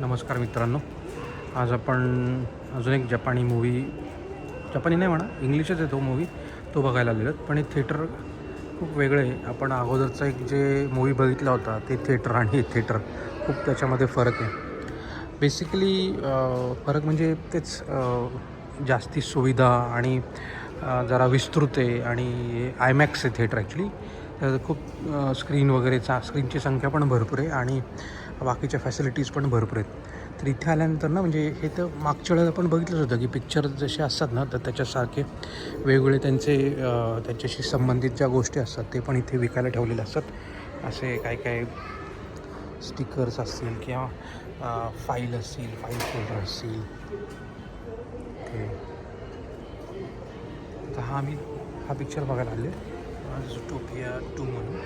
नमस्कार मित्रांनो. आज आपण अजून एक जपानी मूवी जपानी नाही म्हणा इंग्लिशच आहे तो मूवी तो बघायला आलेलो पण हे थिएटर खूप वेगळं आहे. आपण अगोदरचा एक जे मूवी बघितला होता ते थिएटर आणि हे थिएटर खूप त्याच्यामध्ये फरक आहे. बेसिकली फरक म्हणजे तेच जास्ती सुविधा आणि जरा विस्तृत आहे आणि आयमॅक्स आहे थिएटर ॲक्च्युली तर खूप स्क्रीन वगैरेचा स्क्रीनची संख्या पण भरपूर आहे आणि बाकीच्या फॅसिलिटीज पण भरपूर आहेत. तर इथे आल्यानंतर ना म्हणजे हे तर मागच्या वेळेला आपण बघितलंच होतं की पिक्चर जसे असतात ना तर त्याच्यासारखे वेगवेगळे त्यांचे त्यांच्याशी संबंधित ज्या गोष्टी असतात ते पण इथे विकायला ठेवलेले असतात. असे काय काय स्टिकर्स असतील किंवा फाईल असतील फाईल फोल्डर असतील. तर हा आम्ही हा पिक्चर बघायला आले झुटोपिया टू म्हणून.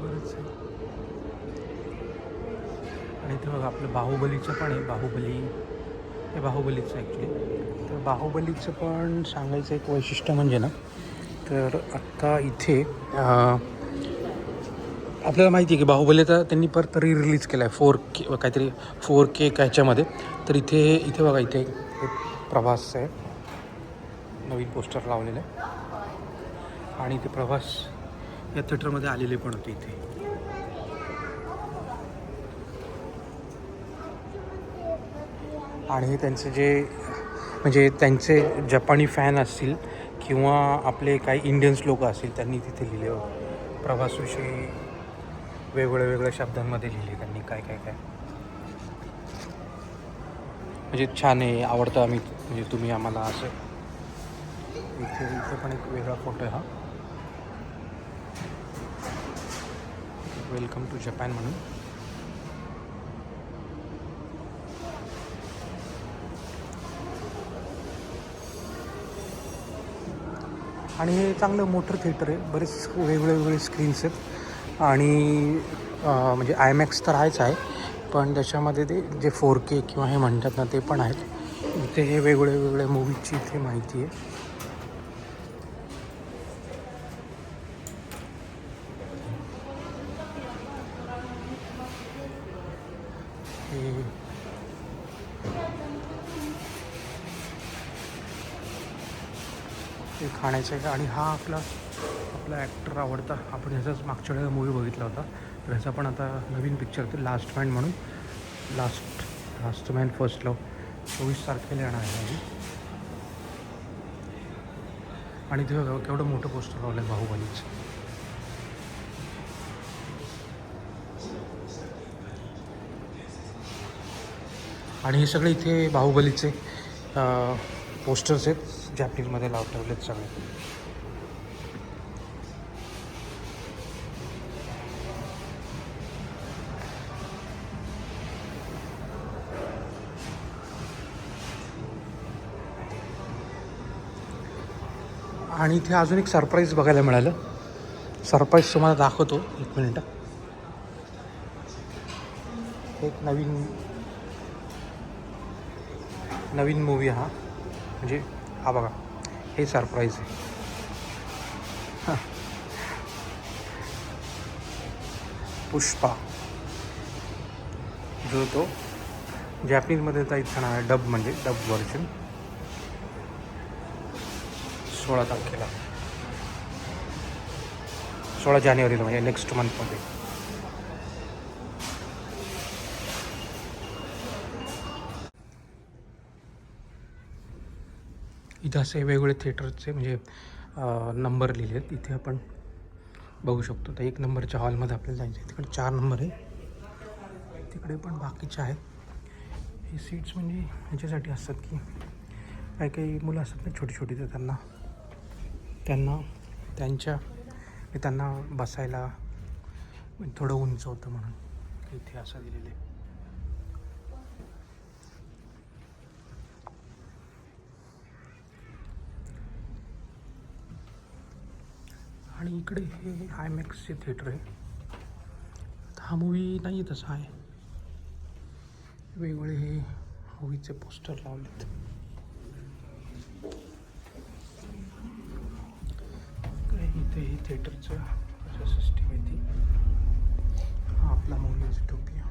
बरंच आहे. आणि ते बघा आपलं बाहुबलीचं पण आहे बाहुबली. हे बाहुबलीचं ॲक्च्युली तर बाहुबलीचं पण सांगायचं एक वैशिष्ट्य म्हणजे ना तर आत्ता इथे आपल्याला माहिती आहे की बाहुबली तर त्यांनी परत री रिलीज केला आहे फोर के काहीतरी फोर के ह्याच्यामध्ये. तर इथे इथे बघा इथे हे प्रवास आहे. नवीन पोस्टर लावलेलं आहे. आणि ते प्रभास या थिएटरमध्ये आलेले पण होते इथे. आणि हे त्यांचे जे म्हणजे त्यांचे जपानी फॅन असतील किंवा आपले काही इंडियन्स लोक असतील त्यांनी तिथे लिहिले प्रवासविषयी वेगवेगळ्या वेगळ्या शब्दांमध्ये लिहिले त्यांनी काय काय काय. म्हणजे छान आहे आवडतं आम्ही म्हणजे तुम्ही आम्हाला असं इथे इथे पण एक वेगळा फोटो आहे हा. वेलकम टू जपान म्हणून. आणि हे चांगलं मोठं थिएटर आहे. बरेच वेगळे वेगळे स्क्रीन्स आहेत. आणि म्हणजे आयमॅक्स तर आहेच आहे. पण त्याच्यामध्ये ते जे फोर के किंवा हे म्हणतात ना ते पण आहेत. इथे हे वेगळे वेगळे मूवीजची इथे माहिती आहे. ते खाण्याचं आहे आणि हा आपला आपला ॲक्टर आवडता. आपण ह्याचाच मागच्या वेळेला मूवी बघितला होता. तर ह्याचा पण आता नवीन पिक्चर ते लास्ट मॅन म्हणून. Last last man first love चोवीस तारखेला येणार आहे मूवी आणि ते केवढं मोठं पोस्टर लावलं आहे बाहुबलीचं. आणि हे सगळे इथे बाहुबलीचे पोस्टर्स आहेत जॅपनीजमध्ये लाव ठेवलेत सगळे. आणि इथे अजून एक सरप्राईज बघायला मिळालं. सरप्राईज तुम्हाला दाखवतो एक मिनिट. एक नवीन नवीन मूवी हा. म्हणजे हा बघा हे सरप्राईज आहे. पुष्पा. जो तो जॅपनीजमध्ये त्याचा इथं नाव आहे डब म्हणजे डब व्हर्जन सोळा तारखेला. सोळा जानेवारीला म्हणजे नेक्स्ट मंथमध्ये इथं असे वेगवेगळे थिएटरचे म्हणजे नंबर लिहिले आहेत. इथे आपण बघू शकतो. तर एक नंबरच्या हॉलमध्ये आपल्याला जायचं आहे. तिकडे चार नंबर आहे. तिकडे पण बाकीचे आहेत. हे सीट्स म्हणजे ह्याच्यासाठी असतात की काही काही मुलं असतात ना छोटी छोटी तर त्यांना त्यांना त्यांच्या त्यांना बसायला थोडं उंच होतं म्हणून इथे असं दिलेलं आहे. आणि इकडे हे आयमॅक्सचे थिएटर आहे. हा मूवी नाही आहे तसा आहे. वेगवेगळे हे मूवीचे पोस्टर लावलेत. इथे हे थिएटरचं सिस्टीम आहे ती. हा आपला मूवी टोपिया